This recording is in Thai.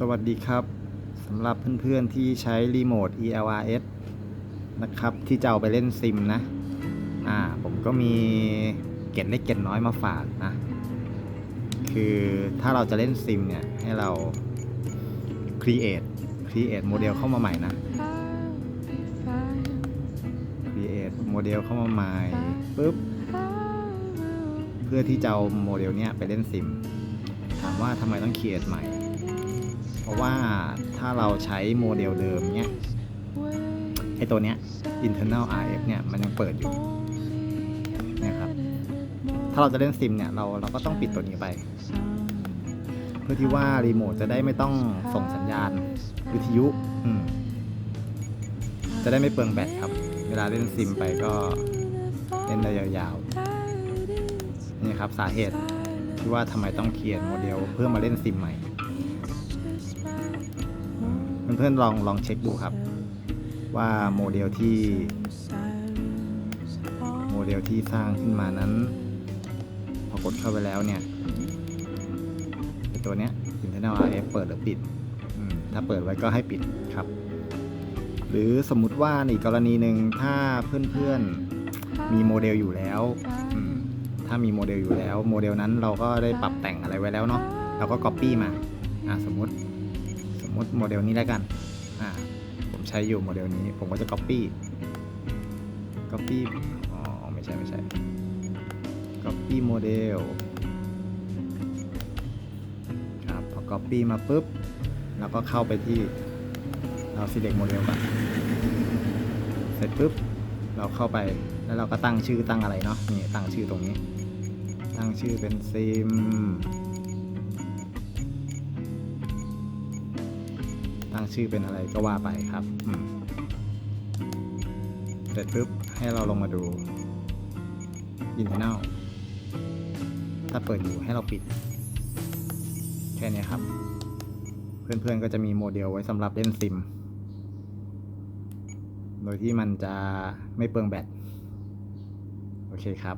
สวัสดีครับสำหรับเพื่อนๆที่ใช้รีโมท ELRS นะครับ ที่จะเอาไปเล่นซิมนะ อ่า ผมก็มีเก็ดเล็กเก็ดน้อยมาฝากนะ คือถ้าเราจะเล่นซิมเนี่ย ให้เรา create create โมเดลเข้ามาใหม่นะ create โมเดลเข้ามาใหม่ปุ๊บ เพื่อที่จะเอาโมเดลเนี้ยไปเล่นซิม ถามว่าทำไมต้อง create ใหม่ เพราะว่าถ้าเราใช้โมเดลเดิมเนี้ยไอตัวเนี้ย internal RF เนี่ยมันยังเปิดอยู่นี่ยครับถ้าเราจะเล่นซิมเนี่ยเราเราก็ต้องปิดตัวนี้ไป เพื่อที่ว่ารีโมทจะได้ไม่ต้องส่งสัญญาณวิทยุจะได้ไม่เปลืองแบตครับ เวลาเล่นซิมไปก็เล่นได้ยาวๆนี่ครับสาเหตุที่ว่าทำไมต้องเขียนโมเดลเพื่อมาเล่นซิมใหม่ เพื่อนๆลองลองเช็คดูครับ ว่าโมเดลที่ โมเดลที่สร้างขึ้นมานั้น พอกดเข้าไปแล้วเนี่ยตัวเนี้ย internal RF เปิดหรือปิด ถ้าเปิดไว้ก็ให้ปิดครับ หรือสมมุติว่าอีกกรณีหนึ่งถ้าเพื่อนๆมีโมเดลอยู่แล้วถ้ามีโมเดลอยู่แล้ว โมเดลนั้นเราก็ได้ปรับแต่งอะไรไว้แล้วเนาะเราก็ Copy มา อ่าสมมติ มติโมเดลนี้แล้วกัน อ่า ผมใช้อยู่โมเดลนี้ ผมก็จะ copy copy อ๋อ ไม่ใช่ ไม่ใช่ copy โมเดลครับ พอ copy มาปุ๊บเราก็เข้าไปที่เรา select โมเดลก่อนเสร็จปุ๊บ เราเข้าไป แล้วเราก็ตั้งชื่อตั้งอะไรเนาะ นี่ ตั้งชื่อตรงนี้ ตั้งชื่อเป็นซิม ตั้งชื่อเป็นอะไรก็ว่าไปครับอืมเสร็จปุ๊บให้เราลงมาดู internal ถ้าเปิดอยู่ให้เราปิด แค่นี้ครับ เพื่อนๆก็จะมีโมเดลไว้สำหรับเล่นซิม โดยที่มันจะไม่เปลืองแบต โอเคครับ